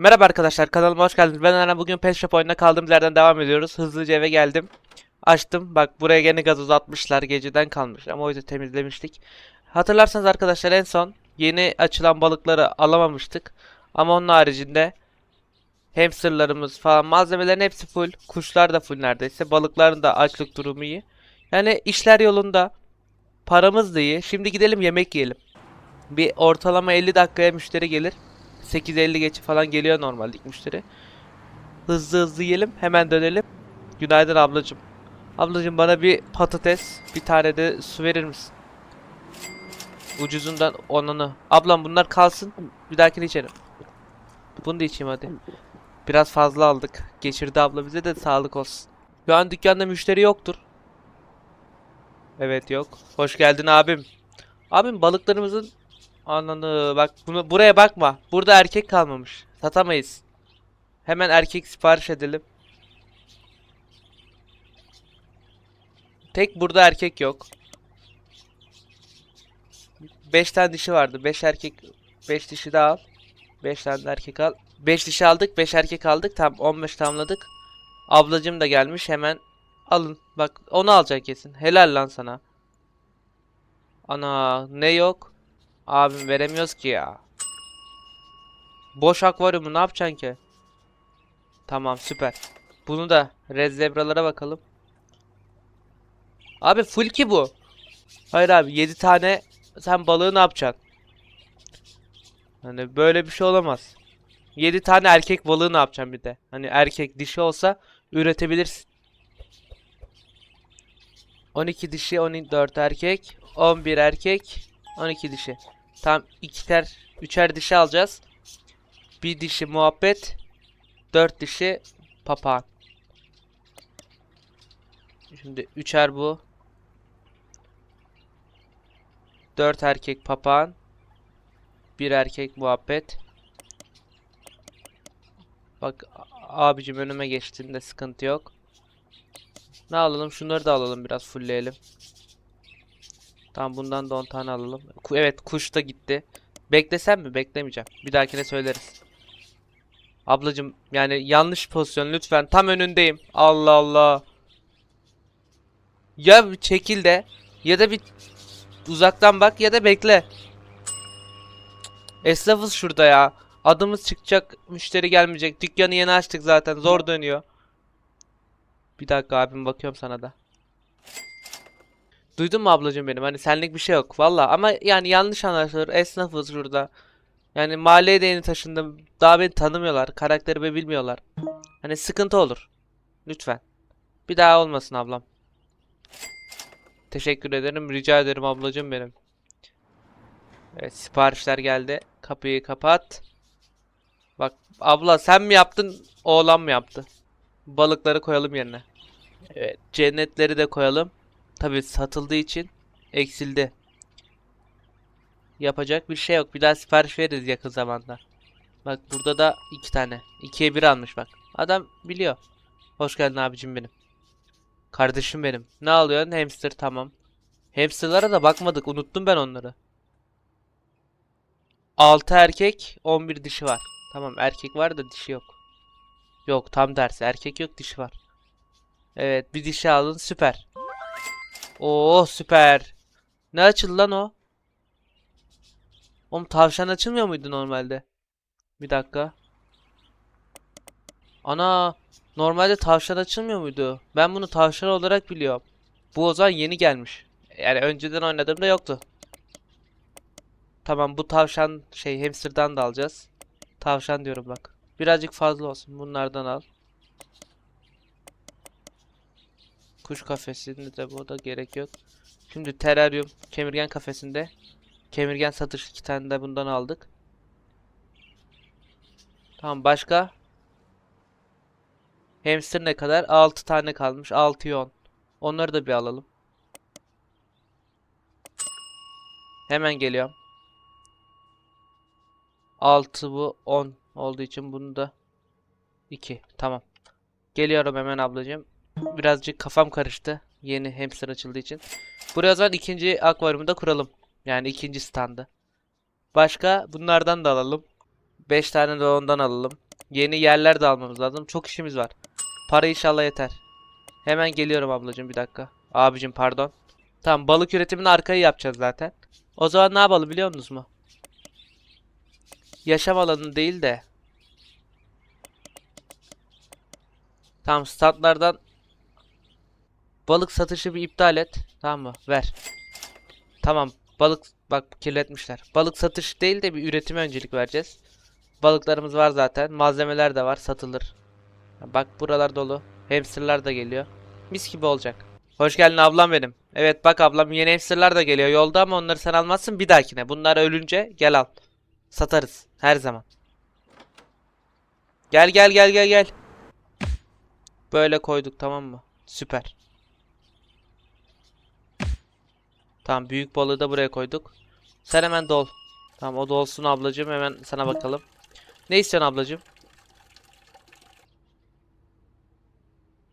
Merhaba arkadaşlar kanalıma hoş geldiniz. Ben Eren bugün Pet Shop oyununa kaldığımız yerden devam ediyoruz. Hızlıca eve geldim. Açtım. Bak buraya gene gazoz atmışlar. Geceden kalmış ama o yüzden temizlemiştik. Hatırlarsanız arkadaşlar en son yeni açılan balıkları alamamıştık. Ama onun haricinde hamsterlarımız falan malzemelerin hepsi full. Kuşlar da full neredeyse. Balıkların da açlık durumu iyi. Yani işler yolunda. Paramız da iyi. Şimdi gidelim yemek yiyelim. Bir ortalama 50 dakikaya müşteri gelir. 8.50 geçi falan geliyor normalde ilk müşteri. Hızlı hızlı yiyelim. Hemen dönelim. Günaydın ablacım. Ablacım bana bir patates, bir tane de su verir misin? Ucuzundan onunu. Ablam bunlar kalsın. Bir dahakini içerim. Bunu da içeyim hadi. Biraz fazla aldık. Geçirdi abla bize de sağlık olsun. Şu an dükkanda müşteri yoktur. Evet yok. Hoş geldin abim. Abim balıklarımızın Ananı bak bunu buraya bakma. Burada erkek kalmamış. Satamayız. Hemen erkek sipariş edelim. Tek burada erkek yok. 5 tane dişi vardı. 5 erkek 5 dişi de al. 5 tane erkek al. 5 dişi aldık, 5 erkek aldık. Tam 15 tamamladık. Ablacım da gelmiş. Hemen alın. Bak onu alacak kesin. Helal lan sana. Ana ne yok? Abim veremiyoruz ki ya. Boş akvaryumu ne yapacaksın ki? Tamam süper. Bunu da red zebralara bakalım. Abi full ki bu. Hayır abi 7 tane sen balığı ne yapacaksın? Hani böyle bir şey olamaz. 7 tane erkek balığı ne yapacaksın bir de? Hani erkek dişi olsa üretebilirsin. 12 dişi, 14 erkek, 11 erkek, 12 dişi. Tam ikişer, üçer dişi alacağız. Bir dişi muhabbet, dört dişi papağan. Şimdi üçer bu. Dört erkek papağan. Bir erkek muhabbet. Bak abicim önüme geçtiğinde sıkıntı yok. Ne alalım? Şunları da alalım biraz fullleyelim. Tamam bundan da 10 tane alalım. Ku- Evet kuş da gitti. Beklesem mi? Beklemeyeceğim. Bir dahakine söyleriz. Ablacım yani yanlış pozisyon lütfen. Tam önündeyim. Allah Allah. Ya çekil de ya da bir uzaktan bak ya da bekle. Esnafız şurada ya. Adımız çıkacak, müşteri gelmeyecek. Dükkanı yeni açtık zaten. Zor dönüyor. Bir dakika abim bakıyorum sana da. Duydun mu ablacığım benim? Hani senlik bir şey yok valla. Ama yani yanlış anlaşılır. Esnafız şurada. Yani mahalleye de yeni taşındım. Daha beni tanımıyorlar. Karakterimi bilmiyorlar. Hani sıkıntı olur. Lütfen. Bir daha olmasın ablam. Teşekkür ederim. Rica ederim ablacığım benim. Evet siparişler geldi. Kapıyı kapat. Bak abla sen mi yaptın? Oğlan mı yaptı? Balıkları koyalım yerine. Evet cennetleri de koyalım. Tabii satıldığı için eksildi. Yapacak bir şey yok. Bir daha sipariş veririz yakın zamanda. Bak burada da iki tane. İkiye bir almış bak. Adam biliyor. Hoş geldin abicim benim. Kardeşim benim. Ne alıyorsun? Hamster tamam. Hamsterlara da bakmadık. Unuttum ben onları. 6 erkek, 11 dişi var. Tamam erkek var da dişi yok. Yok tam tersi. Erkek yok dişi var. Evet bir dişi alın süper. Oo süper. Ne açıldı lan o? Oğlum tavşan açılmıyor muydu normalde? Bir dakika. Ana normalde tavşan açılmıyor muydu? Ben bunu tavşan olarak biliyorum. Bu o zaman yeni gelmiş. Yani önceden oynadığımda yoktu. Tamam bu tavşan şey hamsterdan da alacağız. Tavşan diyorum bak. Birazcık fazla olsun. Bunlardan al. Kuş kafesinde de bu da gerek yok. Şimdi teraryum kemirgen kafesinde kemirgen satış iki tane de bundan aldık. Tamam başka? Hamster ne kadar? 6 tane kalmış. 6'ya 10. Onları da bir alalım. Hemen geliyorum. 6 bu 10 olduğu için bunu da 2. Tamam. Geliyorum hemen ablacığım. Birazcık kafam karıştı. Yeni hamster açıldığı için. Buraya o zaman ikinci akvaryumu da kuralım. Yani ikinci standı. Başka bunlardan da alalım. 5 tane de ondan alalım. Yeni yerler de almamız lazım. Çok işimiz var. Para inşallah yeter. Hemen geliyorum ablacığım bir dakika. Abicim pardon. Tamam balık üretimini arkayı yapacağız zaten. O zaman ne yapalım biliyor musunuz mu? Yaşam alanı değil de. Tamam statlardan balık satışı bir iptal et. Tamam mı? Ver. Tamam balık bak kirletmişler. Balık satış değil de bir üretime öncelik vereceğiz. Balıklarımız var zaten. Malzemeler de var satılır. Bak buralar dolu. Hamsterlar da geliyor. Mis gibi olacak. Hoş geldin ablam benim. Evet bak ablam yeni hamsterlar da geliyor yolda ama onları sen almazsın bir dahakine. Bunlar ölünce gel al. Satarız her zaman. Gel gel gel gel gel. Böyle koyduk tamam mı? Süper. Tamam büyük balığı da buraya koyduk. Sen hemen dol. Tamam o dolsun ablacığım hemen sana bakalım. Ne istiyorsun ablacığım?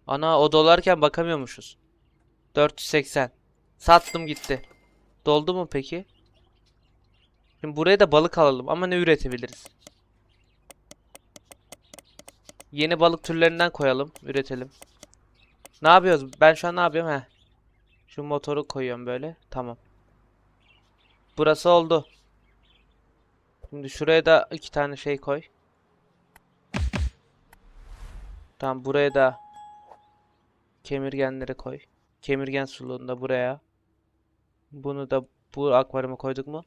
Ana o dolarken bakamıyormuşuz. 480. Sattım gitti. Doldu mu peki? Şimdi buraya da balık alalım ama ne üretebiliriz? Yeni balık türlerinden koyalım, üretelim. Ne yapıyoruz? Ben şu an ne yapıyorum? Heh. Şu motoru koyuyorum böyle. Tamam. Burası oldu. Şimdi şuraya da iki tane şey koy. Tamam buraya da kemirgenleri koy. Kemirgen suluğunu da buraya. Bunu da bu akvaryuma koyduk mu?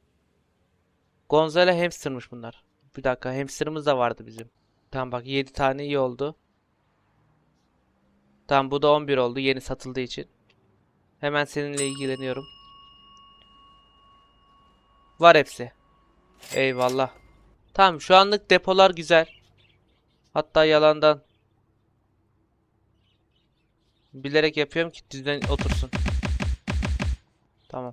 Gonzalo hamstermış bunlar. Bir dakika hamsterımız da vardı bizim. Tamam bak 7 tane iyi oldu. Tamam bu da 11 oldu yeni satıldığı için. Hemen seninle ilgileniyorum. Var hepsi. Eyvallah. Tamam şu anlık depolar güzel. Hatta yalandan bilerek yapıyorum ki düzen otursun. Tamam.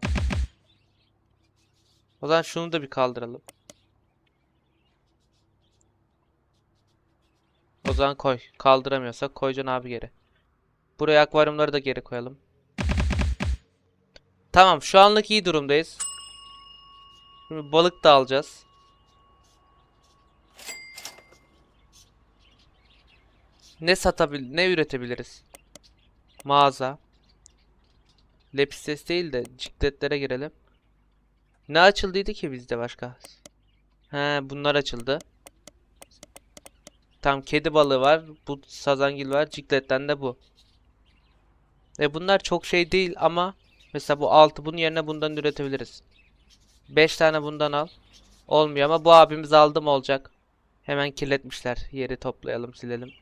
O zaman şunu da bir kaldıralım. O zaman koy. Kaldıramıyorsak koyacaksın abi geri. Buraya akvaryumları da geri koyalım. Tamam şu anlık iyi durumdayız. Şimdi balık da alacağız. Ne satabil ne üretebiliriz? Mağaza. Lepistes değil de cikletlere girelim. Ne açıldıydı ki bizde başka? He bunlar açıldı. Tam kedi balığı var. Bu sazangil var. Cikletten de bu. E bunlar çok şey değil ama mesela bu 6 bunun yerine bundan üretebiliriz. 5 tane bundan al. Olmuyor ama bu abimiz aldı mı olacak. Hemen kirletmişler. Yeri toplayalım silelim.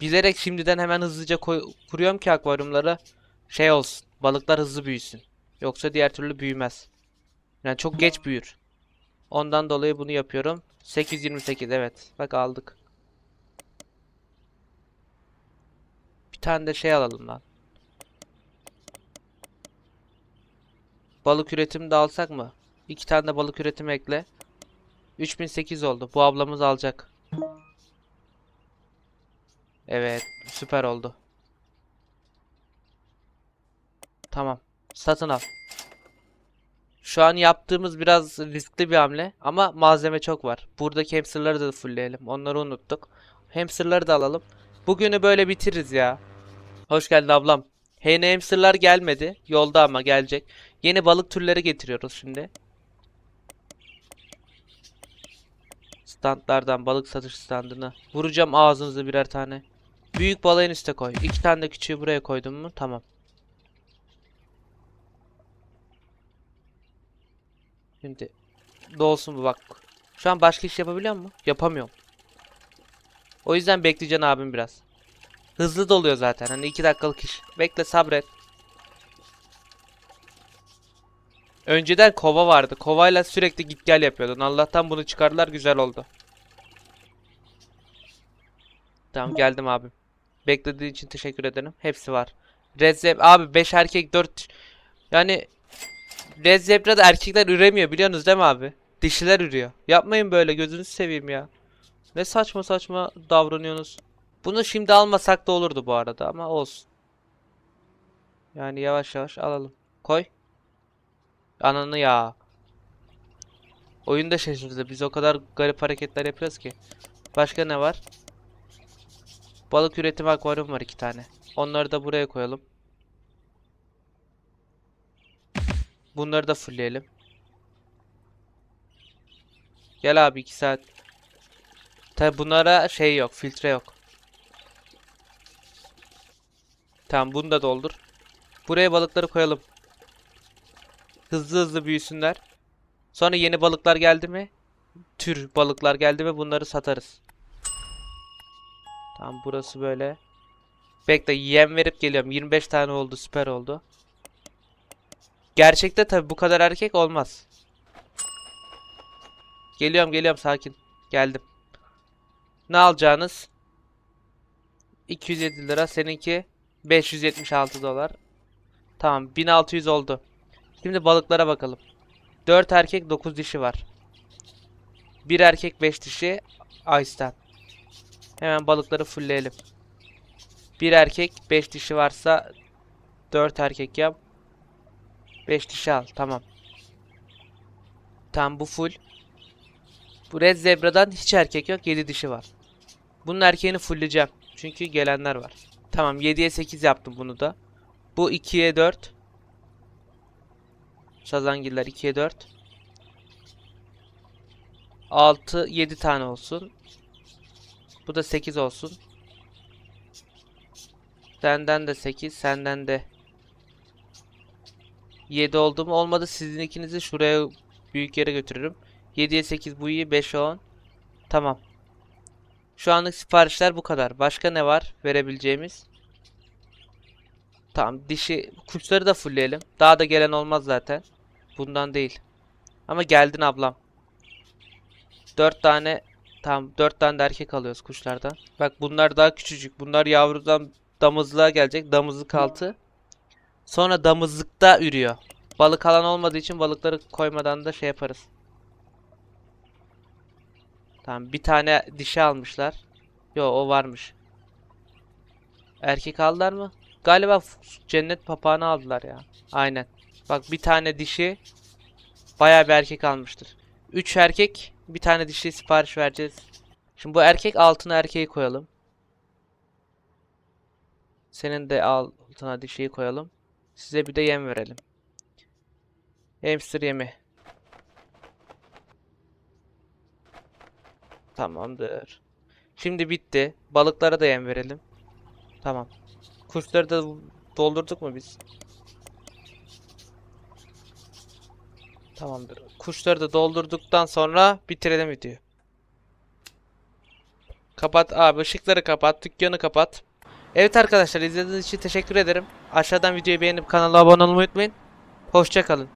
Bilerek şimdiden hemen hızlıca kuruyorum ki akvaryumları şey olsun. Balıklar hızlı büyüsün. Yoksa diğer türlü büyümez. Yani çok geç büyür. Ondan dolayı bunu yapıyorum. 828 evet. Bak aldık. Bir tane de şey alalım lan. Balık üretimi de alsak mı? İki tane de balık üretimi ekle. 3008 oldu. Bu ablamız alacak. Evet, süper oldu. Tamam. Satın al. Şu an yaptığımız biraz riskli bir hamle ama malzeme çok var. Buradaki hamsterları da fullleyelim. Onları unuttuk. Hamsterları da alalım. Bugünü böyle bitiririz ya. Hoş geldin ablam. Yeni hamsterlar gelmedi. Yolda ama gelecek. Yeni balık türleri getiriyoruz şimdi. Standlardan balık satış standını. Vuracağım ağzınıza birer tane. Büyük balığı en üste koy. İki tane de küçüğü buraya koydum mu? Tamam. Şimdi dolsun bu bak. Şu an başka iş yapabiliyor mu? Yapamıyorum. O yüzden bekleyeceksin abim biraz. Hızlı doluyor zaten. Hani iki dakikalık iş. Bekle sabret. Önceden kova vardı. Kovayla sürekli git gel yapıyordun. Allah'tan bunu çıkardılar güzel oldu. Tamam geldim abim. Beklediğin için teşekkür ederim. Hepsi var. Red Zebra abi 5 erkek 4 yani Red Zebra'da erkekler üremiyor biliyorsunuz değil mi abi? Dişiler ürüyor. Yapmayın böyle gözünüzü seveyim ya. Ne saçma saçma davranıyorsunuz. Bunu şimdi almasak da olurdu bu arada ama olsun. Yani yavaş yavaş alalım. Koy. Ananı ya. Oyun da şaşırdı. Biz o kadar garip hareketler yapıyoruz ki. Başka ne var? Balık üretim akvaryum var iki tane. Onları da buraya koyalım. Bunları da fullleyelim. Gel abi 2 saat. Tabi bunlara şey yok, filtre yok. Tamam bunu da doldur. Buraya balıkları koyalım. Hızlı hızlı büyüsünler. Sonra yeni balıklar geldi mi? Tür balıklar geldi mi bunları satarız. Tamam burası böyle. Bekle yem verip geliyorum. 25 tane oldu süper oldu. Gerçekte tabi bu kadar erkek olmaz. Geliyorum geliyorum sakin. Geldim. Ne alacağınız? 207 lira. Seninki 576 dolar. Tamam 1600 oldu. Şimdi balıklara bakalım. 4 erkek 9 dişi var. 1 erkek 5 dişi Ice'den. Hemen balıkları fullleyelim. 1 erkek 5 dişi varsa 4 erkek yap. 5 dişi al. Tamam. Tamam bu full. Bu Red Zebra'dan hiç erkek yok. 7 dişi var. Bunun erkeğini fullleyeceğim. Çünkü gelenler var. Tamam 7'ye 8 yaptım bunu da. Bu 2'ye 4. Sazangiller 2'ye 4. 6 7 tane olsun. Bu da 8 olsun. Senden de 8, senden de 7 oldu mu? Olmadı sizin ikinizi şuraya büyük yere götürürüm. 7'ye 8 bu iyi, 5'e 10. Tamam. Şu anlık siparişler bu kadar. Başka ne var verebileceğimiz? Tamam dişi kuşları da fullleyelim. Daha da gelen olmaz zaten. Bundan değil. Ama geldin ablam. 4 tane tamam 4 tane de erkek alıyoruz kuşlardan. Bak bunlar daha küçücük. Bunlar yavrudan damızlığa gelecek. Damızlık altı. Sonra damızlıkta ürüyor. Balık alan olmadığı için balıkları koymadan da şey yaparız. Tamam bir tane dişi almışlar. Yo o varmış. Erkek aldılar mı? Galiba cennet papağanı aldılar ya. Aynen. Bak bir tane dişi bayağı bir erkek almıştır. 3 erkek bir tane dişi sipariş vereceğiz. Şimdi bu erkek altına erkeği koyalım. Senin de altına dişiyi koyalım. Size bir de yem verelim. Hamster yemi. Tamamdır. Şimdi bitti. Balıklara da yem verelim. Tamam. Kuşları da doldurduk mu biz? Tamamdır. Kuşları da doldurduktan sonra bitirelim videoyu. Kapat abi ışıkları kapat, dükkanı kapat. Evet arkadaşlar izlediğiniz için teşekkür ederim. Aşağıdan videoyu beğenip kanala abone olmayı unutmayın. Hoşça kalın.